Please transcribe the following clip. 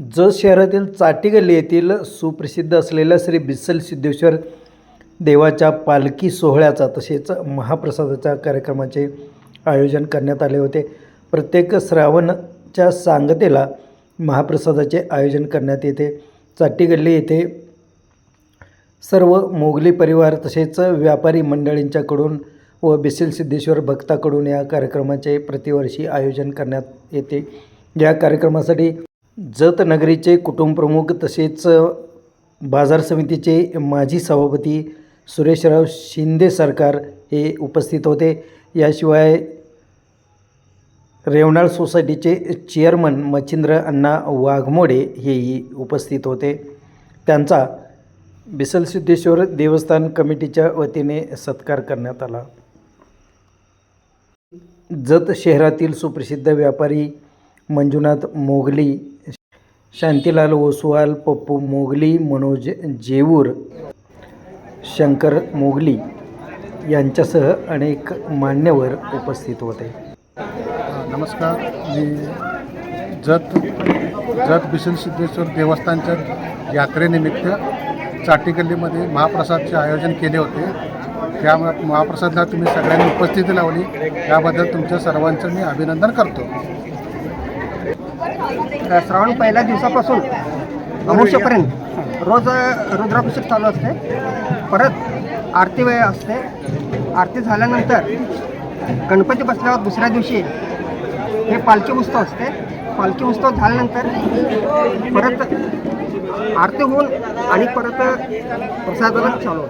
जत शहरातील चाटीगल्ली येथील सुप्रसिद्ध असलेल्या श्री बिस्सल सिद्धेश्वर देवाच्या पालखी सोहळ्याचा तसेच महाप्रसादाच्या कार्यक्रमाचे आयोजन करण्यात आले होते. प्रत्येक श्रावणच्या सांगतेला महाप्रसादाचे आयोजन करण्यात येते. चाटीगल्ली येथे सर्व मोगली परिवार तसेच व्यापारी मंडळींच्याकडून व बिसिल सिद्धेश्वर भक्ताकडून या कार्यक्रमाचे प्रतिवर्षी आयोजन करण्यात येते. या कार्यक्रमासाठी जत नगरीचे कुटुंबप्रमुख तसेच बाजार समितीचे माजी सभापती सुरेशराव शिंदे सरकार हे उपस्थित होते. याशिवाय रेवणाळ सोसायटीचे चेअरमन मच्छिंद्र अण्णा वाघमोडे हेही उपस्थित होते. त्यांचा बिसलसिद्धेश्वर देवस्थान कमिटीच्या वतीने सत्कार करण्यात आला. जत शहरातील सुप्रसिद्ध व्यापारी मंजुनाथ मोगली शांतीलाल ओसवाल पप्पू मोगली मनोज जेऊर शंकर मोगली यांच्यासह अनेक मान्यवर उपस्थित होते. नमस्कार. मी जत जत भीषण सिद्धेश्वर देवस्थानच्या यात्रेनिमित्त चाटीगल्लीमध्ये महाप्रसादचे आयोजन केले होते. त्या महाप्रसादला तुम्ही सगळ्यांनी उपस्थिती लावली. त्याबद्दल तुमच्या सर्वांचं मी अभिनंदन करतो. श्रावण पहिल्या दिवसापासून अमावस्येपर्यंत रोज रुद्राभिषेक चालू असते. परत आरती वेळ असते. आरती झाल्यानंतर गणपती बसल्यावर दुसऱ्या दिवशी हे पालखी उत्सव असते. पालखी उत्सव झाल्यानंतर परत आरती होऊन आणि परत प्रसादाला चालू